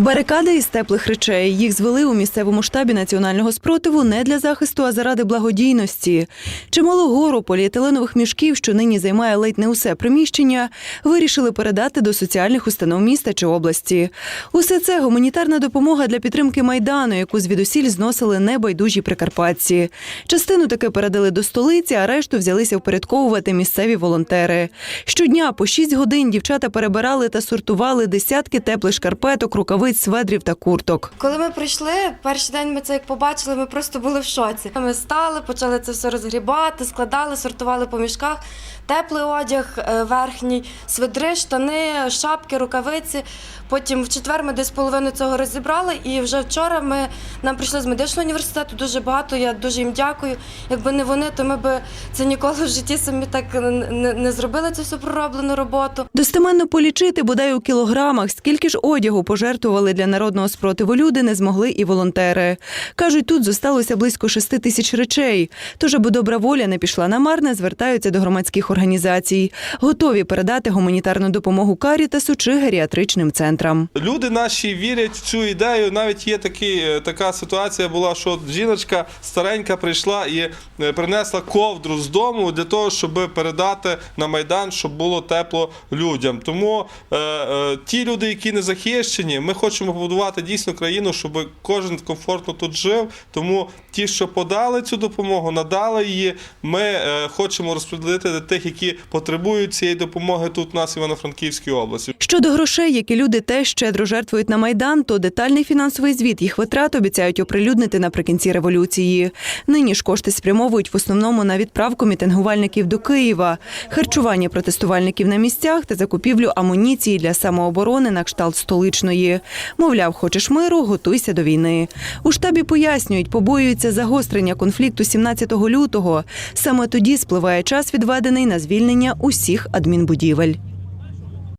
Барикади із теплих речей їх звели у місцевому штабі національного спротиву не для захисту, а заради благодійності. Чимало гору поліетиленових мішків, що нині займає ледь не усе приміщення, вирішили передати до соціальних установ міста чи області. Усе це гуманітарна допомога для підтримки майдану, яку звідусіль зносили небайдужі прикарпатці. Частину таки передали до столиці, а решту взялися впорядковувати місцеві волонтери. Щодня по 6 годин дівчата перебирали та сортували десятки теплих шкарпеток, рукавиць, сведрів та курток. Коли ми прийшли, перший день ми це як побачили, ми просто були в шоці. Ми стали, почали це все розгрібати, складали, сортували по мішках. Теплий одяг, е, верхній, свидри, штани, шапки, рукавиці. Потім в четвер ми десь половину цього розібрали, і вже вчора ми нам прийшли з медичного університету дуже багато. Я дуже їм дякую. Якби не вони, то ми б це ніколи в житті самі так не, не зробили цю всю пророблену роботу. Достеменно полічити, бодай у кілограмах, скільки ж одягу пожертвували для народного спротиву люди, не змогли і волонтери. Кажуть, тут зосталося близько шести тисяч речей. Тож, аби добра воля не пішла на марне, звертаються до громадських організацій. Готові передати гуманітарну допомогу Карітасу чи геріатричним центрам. Люди наші вірять в цю ідею. Навіть є такий, е, така ситуація була, що жіночка старенька прийшла і е, принесла ковдру з дому для того, щоб передати на майдан, щоб було тепло людям. Тому е, е, ті люди, які не захищені, ми хочемо побудувати дійсно країну, щоб кожен комфортно тут жив. Тому ті, що подали цю допомогу, надали її. Ми е, хочемо розподілити для тих, які потребують цієї допомоги тут у нас в Івано-Франківській області. Щодо грошей, які люди теж щедро жертвують на майдан, то детальний фінансовий звіт їх витрат обіцяють оприлюднити наприкінці революції. Нині ж кошти спрямовують в основному на відправку мітингувальників до Києва, харчування протестувальників на місцях та закупівлю амуніції для самооборони на кшталт столичної. Мовляв, хочеш миру, готуйся до війни. У штабі пояснюють, побоюються загострення конфлікту 17 лютого. Саме тоді спливає час, відведений на звільнення усіх адмінбудівель.